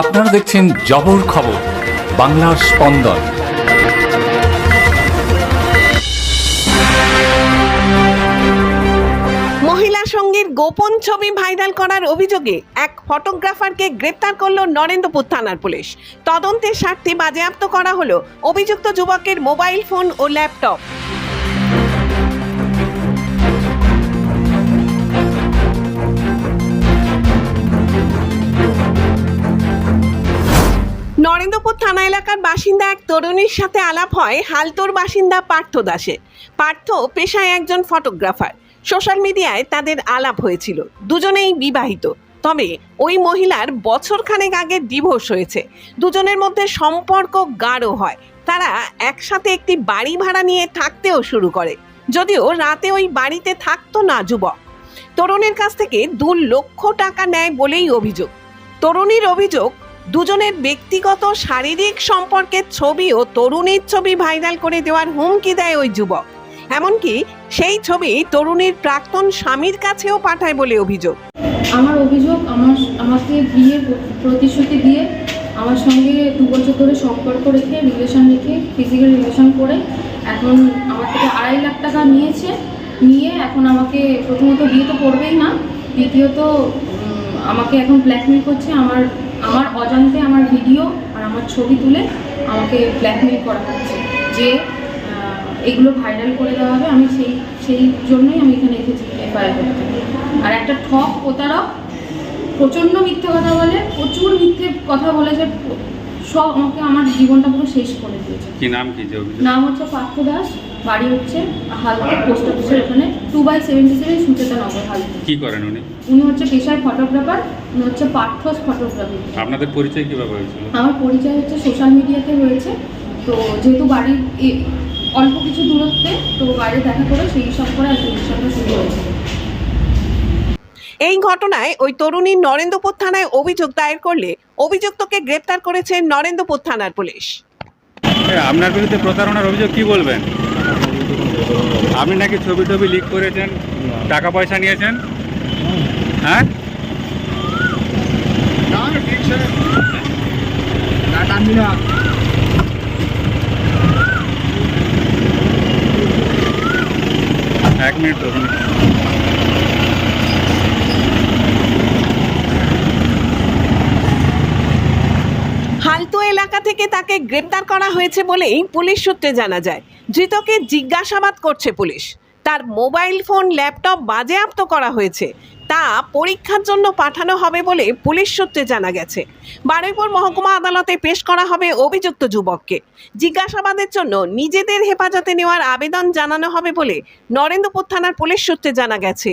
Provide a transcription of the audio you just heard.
আপনারা দেখছেন জবর খবর, বাংলার স্পন্দন। মহিলা সঙ্গীর গোপন ছবি ভাইরাল করার অভিযোগে এক ফটোগ্রাফারকে গ্রেপ্তার করল নরেন্দ্রপুর থানার পুলিশ। তদন্তের স্বার্থে বাজেয়াপ্ত করা হলো অভিযুক্ত যুবকের মোবাইল ফোন ও ল্যাপটপ। নরেন্দ্রপুর থানা এলাকার বাসিন্দা এক তরুণীর সাথে আলাপ হয় হালতোর বাসিন্দা পার্থ দাসে পার্থ পেশায় একজন ফটোগ্রাফার। সোশ্যাল মিডিয়ায় তাদের আলাপ হয়েছিল। দুজনেই বিবাহিত। তবে ওই মহিলার বছরখানেক আগে ডিভোর্স হয়েছে। দুজনের মধ্যে সম্পর্ক গাঢ় হয়। তারা একসাথে একটি বাড়ি ভাড়া নিয়ে থাকতেও শুরু করে। যদিও রাতে ওই বাড়িতে থাকতো না যুবক। তরুণীর কাছ থেকে দু লক্ষ টাকা নেয় বলেই অভিযোগ। তরুণীর অভিযোগ দুজনের ব্যক্তিগত শারীরিক সম্পর্কের ছবি ও তরুণীর ছবি ভাইরাল করে দেওয়ার হুমকি দেয় ওই যুবক। এমনকি সেই ছবি তরুণীর প্রাক্তন স্বামীর কাছেও পাঠায় বলে অভিযোগ। আমার অভিযোগ, আমার আমাকে বিয়ে প্রতিশ্রুতি দিয়ে আমার সঙ্গে দু বছর ধরে সম্পর্ক রেখে রিলেশন রেখে ফিজিক্যাল রিলেশন করে এখন আমার থেকে আড়াই লাখ টাকা নিয়েছে। নিয়ে এখন আমাকে প্রথমত বিয়ে তো করবেই না, দ্বিতীয়ত আমাকে এখন ব্ল্যাকমেল করছে আমার আমার অজান্তে আমার ভিডিও আর আমার ছবি তুলে আমাকে ব্ল্যাকমেল করা হচ্ছে যে এগুলো ভাইরাল করে দেওয়া হবে। আমি সেই সেই জন্যই আমি এখানে এসেছি এফআইআর করতে। আর একটা ঠক প্রতারক প্রচণ্ড মিথ্যে কথা বলে প্রচুর মিথ্যে কথা বলেছে সব আমাকে আমার জীবনটা পুরো শেষ করে দিয়েছে। কি নাম কি যে নাম হচ্ছে পার্থ দাস। বাড়ি হচ্ছে হালকা পোস্ট অফিসের ওখানে two by seventy seven Sucheta Nagar হালকা। কি করেন উনি? উনি হচ্ছে পেশায় ফটোগ্রাফার উনি হচ্ছে পার্থস ফটোগ্রাফি আপনাদের পরিচয় কীভাবে হয়েছিল? আমার পরিচয় হচ্ছে সোশ্যাল মিডিয়াতে হয়েছে। তো যেহেতু বাড়ির অল্প কিছু দূরত্বে তো বাইরে দেখা করে সেই সব করে আর রিলেশনটা শুরু হয়েছে। এই ঘটনায় ওই তরুণী নরেন্দ্রপুর থানায় অভিযোগ দায়ের করলে অভিযুক্তকে গ্রেপ্তার করেছে নরেন্দ্রপুর থানার পুলিশ। আপনার বিরুদ্ধে প্রতারণার অভিযোগ কি বলবেন? আপনি নাকি ছবি টবি লিক করেছেন? টাকা পয়সা নিয়েছেন? হ্যাঁ? এক মিনিট থেকে তাকে গ্রেপ্তার করা হয়েছে বলেই পুলিশ সূত্রে জানা যায়। ধৃতকে জিজ্ঞাসাবাদ করছে পুলিশ। তার মোবাইল ফোন, ল্যাপটপ বাজেয়াপ্ত করা হয়েছে। তা পরীক্ষার জন্য পাঠানো হবে বলে পুলিশ সূত্রে জানা গেছে। বারুইপুর মহকুমা আদালতে পেশ করা হবে অভিযুক্ত যুবককে। জিজ্ঞাসাবাদের জন্য নিজেদের হেফাজতে নেওয়ার আবেদন জানানো হবে বলে নরেন্দ্রপুর থানার পুলিশ সূত্রে জানা গেছে।